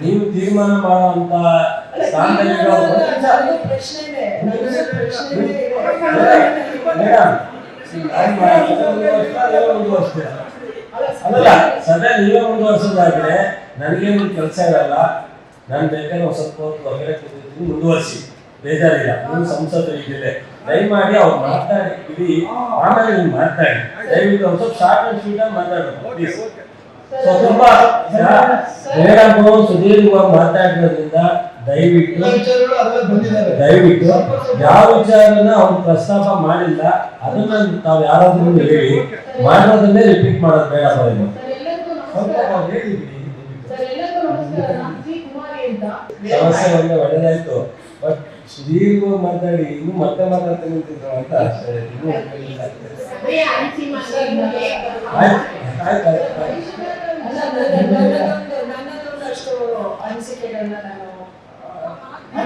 ನೀವು ತೀರ್ಮಾನ ಮಾಡುವಂತ? ಅಲ್ಲಲ್ಲ ಸದಾ ನೀವೇ ಮುಂದುವರ್ಸೋದಾದ್ರೆ ನನಗೇನು ಕೆಲಸ ಇರಲ್ಲ. ನಾನು ಬೇಕಾದ್ರೆ ಹೊಸತ್ತು ಸ್ವಲ್ಪ ಹೊತ್ತು ಹೊರಗಡೆ ಕೂತಿರ್ತೀನಿ ಮುಂದುವರಿಸಿ. ಬೇಜಾರಿಲ್ಲ. ನೀವು ಸಂಸದರು ಇದ್ದಿದೆ ದಯಮಾಡಿ ಅವ್ರು ಮಾತಾಡಿ ಆಮೇಲೆ ನೀವು ಮಾತಾಡಿ. ದಯವಿಟ್ಟು ಒಂದ್ ಸ್ವಲ್ಪ ಶಾರ್ಟ್ ಅಂಡ್ ಸ್ವೀಟ್ ಆಗಿ ಮಾತಾಡೋದು ಪ್ಲೀಸ್ ಸೊ ತುಂಬಾ ಮೇಡಮ್ ಸುದೀರ್ಘವಾಗಿ ಮಾತಾಡಿರೋದ್ರಿಂದ ದಯವಿಟ್ಟು ದಯವಿಟ್ಟು ಯಾವ ವಿಚಾರನ ಅವ್ರು ಪ್ರಸ್ತಾಪ ಮಾಡಿಲ್ಲ ಅದನ್ನ ತಾವ್ ಯಾರಾದ್ರೂ ಹೇಳಿ ಮಾಡಿರೋದನ್ನೇ ರಿಪೀಟ್ ಮಾಡೋದು ಬೇಡ ಅವರಿಗೆ ಸರ್ ಎಲ್ಲರಿಗೂ ನಮಸ್ಕಾರ. ಅವ್ರು ಹೇಳಿ ಬಿಡಿ ದಯವಿಟ್ಟು. ಸರ್ ಎಲ್ಲರಿಗೂ ನಮಸ್ಕಾರ. ನಾನು ಜಿ ಅಂತ. ಸಮಸ್ಯೆ ಒಳ್ಳೆ ಒಳ್ಳೆದಾಯ್ತು. ಬಟ್ ಸುದೀರ್ಘವಾಗಿ ಮಾತಾಡಿ ಇನ್ನು ಮತ್ತೆ ಮಾತಾಡ್ತೀನಿ ಅಂತಿದ್ರು ಅಂತ. ಆಯ್ತು ಆಯ್ತು ಆಯ್ತು.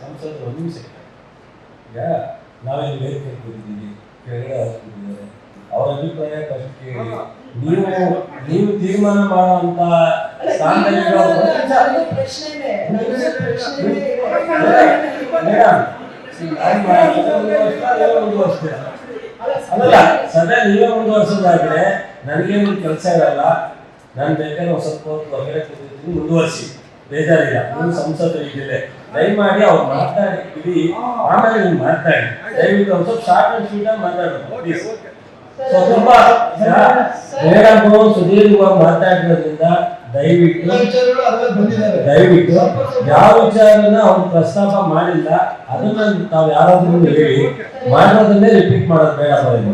ಸಂಸದರು ಒಂದು ನಿಮಿಷ ಈಗ ನಾವೇನು ವೇದಿಕೆ ಕೂತಿದ್ದೀವಿ ಕೆಳಗಡೆ ಅವ್ರು ಅಭಿಪ್ರಾಯ ಫಸ್ಟ್ ಕೇಳಿ ನೀವು ನೀವು ತೀರ್ಮಾನ ಮಾಡುವಂತ ಅಲ್ಲ ಮಾಡೋದು ನೀವೇ ಸದಾ ಮುಂದುವರ್ಸೋದಾದ್ರೆ ನನಗೇನು ಕೆಲಸ ಇರಲ್ಲ. ನಾನು ಬೇಕಾದ್ರೆ ಸ್ವಲ್ಪ ಹೊತ್ತು ಹೊರಗಡೆ ಮುಂದುವರಿಸಿ ಬೇಜಾರಿಲ್ಲ. ನೀವು ಸಂಸದರು ಇದ್ದಿದೆ. ದಯಮಾಡಿ ಅವ್ರು ಮಾತಾಡಿ ಬಿಡಿ ಆಮೇಲೆ ನೀವು ಮಾತಾಡಿ ದಯವಿಟ್ಟು ಒಂದು ಸ್ವಲ್ಪ ಶಾರ್ಟ್ ಅಂಡ್ ಸ್ವೀಟ್ ಆಗಿ ಮಾತಾಡೋದು ಪ್ಲೀಸ್ ಸೊ ತುಂಬಾ ಮೇಡಮ್ ಸುದೀರ್ಘವಾಗಿ ಮಾತಾಡಿರೋದ್ರಿಂದ ದಯವಿಟ್ಟು ದಯವಿಟ್ಟು ಯಾವ ವಿಚಾರನ ಅವ್ರು ಪ್ರಸ್ತಾಪ ಮಾಡಿಲ್ಲ. ಅದನ್ನ ತಾವು ಯಾರಾದ್ರೂ ಹೇಳಿ. ಮಾಡೋದನ್ನೇ ರಿಪೀಟ್ ಮಾಡೋದು ಬೇಡ ಬಿಡಿ